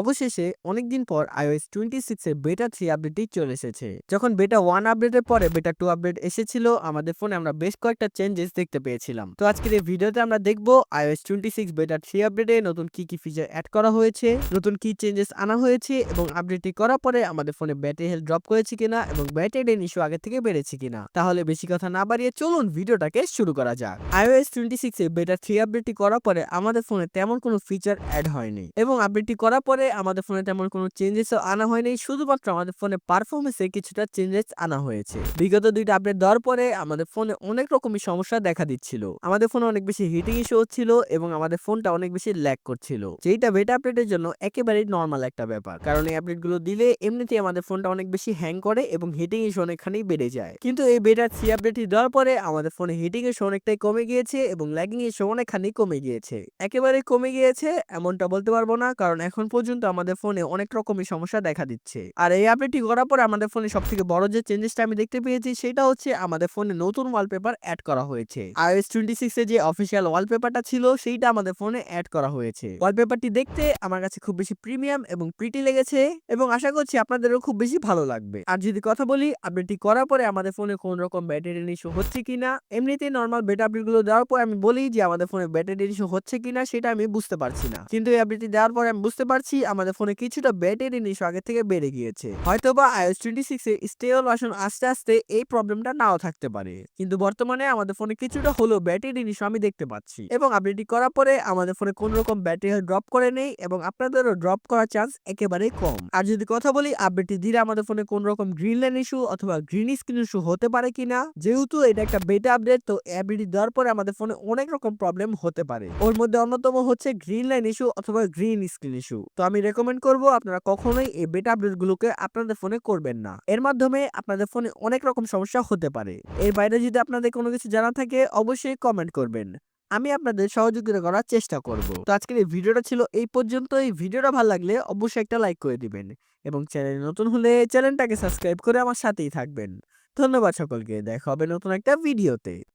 অবশেষে অনেকদিন পর iOS 26 এর বেটা থ্রি আপডেটটি চলে এসেছে। যখন বেটা 1 আপডেটের পরে বেটা টু আপডেট এসেছিল, আমাদের ফোনে আমরা বেশ কয়েকটা চেঞ্জেস দেখতে পেয়েছিলাম। তো আজকের এই ভিডিওতে আমরা দেখব iOS 26 বেটা থ্রি আপডেটে নতুন কি কি ফিচার অ্যাড করা হয়েছে, নতুন কি চেঞ্জেস আনা হয়েছে এবং আপডেটটি করার পরে আমাদের ফোনে ব্যাটারি হেলথ ড্রপ করেছে কিনা এবং ব্যাটারি ডেন ইস্যু আগে থেকে বেড়েছে কিনা। তাহলে বেশি কথা না বাড়িয়ে চলুন ভিডিওটাকে শুরু করা যাক। iOS 26 এ বেটা থ্রি আপডেটটি করার পরে আমাদের ফোনে তেমন কোনো ফিচার অ্যাড হয়নি এবং আপডেটটি করার পরে আমাদের ফোনে তেমন কোনো চেঞ্জেসও আনা হয়নি। শুধুমাত্র আমাদের ফোনে পারফরমেন্সে কিছুটা চেঞ্জেস আনা হয়েছে। বিগত দুইটা আপডেট দেওয়ার পরে আমাদের ফোনে অনেক রকমই সমস্যা দেখা দিচ্ছিল। আমাদের ফোনে অনেক বেশি হিটিং ইস্যু হচ্ছিল এবং আমাদের ফোনটা অনেক বেশি ল্যাগ করছিল। যেটা বেটা আপডেটের জন্য একেবারেই নর্মাল একটা ব্যাপার। কারণ এই আপডেটগুলো দিলে এমনিতেই আমাদের ফোনটা অনেক বেশি হ্যাং করে এবং হিটিং ইস্যু অনেকখানি বেড়ে যায়। কিন্তু এই বেটার থ্রি আপডেটটি দেওয়ার পরে আমাদের ফোনে হিটিং ইস্যু অনেকটাই কমে গিয়েছে এবং ল্যাগিং ইস্যু অনেকখানি কমে গিয়েছে। একেবারে কমে গিয়েছে এমনটা বলতে পারব না, কারণ এখন পর্যন্ত আমাদের ফোনে অনেক রকমের সমস্যা দেখা দিচ্ছে। আর এই আপডেটটি করার পরে আমাদের ফোনে সব থেকে বড় যে চেঞ্জেসটা আমি দেখতে পেয়েছি সেটা হচ্ছে আমাদের ফোনে নতুন ওয়ালপেপার অ্যাড করা হয়েছে। iOS টোয়েন্টি সিক্স এ যে অফিসিয়াল ওয়ালপেপারটা ছিল সেইটা আমাদের ফোনে অ্যাড করা হয়েছে। ওয়ালপেপারটি দেখতে আমার কাছে খুব বেশি প্রিমিয়াম এবং প্রিটি লেগেছে এবং আশা করছি আপনাদেরও খুব বেশি ভালো লাগবে। আর যদি কথা বলি আপডেটটি করার পরে আমাদের ফোনে কোন রকম ব্যাটারি ইস্যু হচ্ছে কিনা, এমনিতেই নর্মাল বেটা আপডেটগুলো দেওয়ার পর আমি বলি যে আমাদের ফোনে ব্যাটারি ইস্যু হচ্ছে কিনা সেটা আমি বুঝতে পারছি না। কিন্তু এই আপডেটটি দেওয়ার পরে আমি বুঝতে পারছি আমাদের ফোনে কিছুটা ব্যাটারি ইস্যু আগে থেকে বেড়ে গিয়েছে। হয়তো বা iOS টোয়েন্টি সিক্স এ স্টেবল ভার্সন আস্তে আস্তে এই প্রবলেমটা নাও থাকতে পারে। কিন্তু বর্তমানে আমাদের ফোনে কিছুটা হলেও ব্যাটারি ইস্যু আমি দেখতে পাচ্ছি। এবং আপডেটটি করার পরে আমাদের ফোনে কোন রকম ব্যাটারি ড্রপ করে নেই এবং আপনাদেরও ড্রপ করার চান্স একেবারেই কম। আর যদি কথা বলি আপডেটটি দিলে আমাদের ফোনে কোন রকম গ্রিন লাইন ইস্যু অথবা গ্রিন স্ক্রিন ইস্যু হতে পারে কিনা, যেহেতু এটা একটা বেটা আপডেট তো আপডেটটি দেওয়ার পরে আমাদের ফোনে অনেক রকম প্রবলেম হতে পারে। ওর মধ্যে অন্যতম হচ্ছে গ্রিন লাইন ইস্যু অথবা গ্রিন স্ক্রিন ইস্যু তো আমি রেকমেন্ড করব আপনারা কখনোই এই বেটা আপডেট গুলোকে আপনাদের ফোনে করবেন না। এর মাধ্যমে আপনাদের ফোনে অনেক রকম সমস্যা হতে পারে। এর বাইরে যদি আপনাদের কোনো কিছু জানা থাকে, অবশ্যই কমেন্ট করবেন। আমি আপনাদের সহযোগিতা করার চেষ্টা করব। তো আজকের এই ভিডিওটা ছিল এই পর্যন্ত এই ভিডিওটা ভালো লাগলে অবশ্যই একটা লাইক করে দিবেন এবং চ্যানেল নতুন হলে চ্যানেলটাকে সাবস্ক্রাইব করে আমার সাথেই থাকবেন। ধন্যবাদ সকলকে। দেখা হবে নতুন একটা ভিডিওতে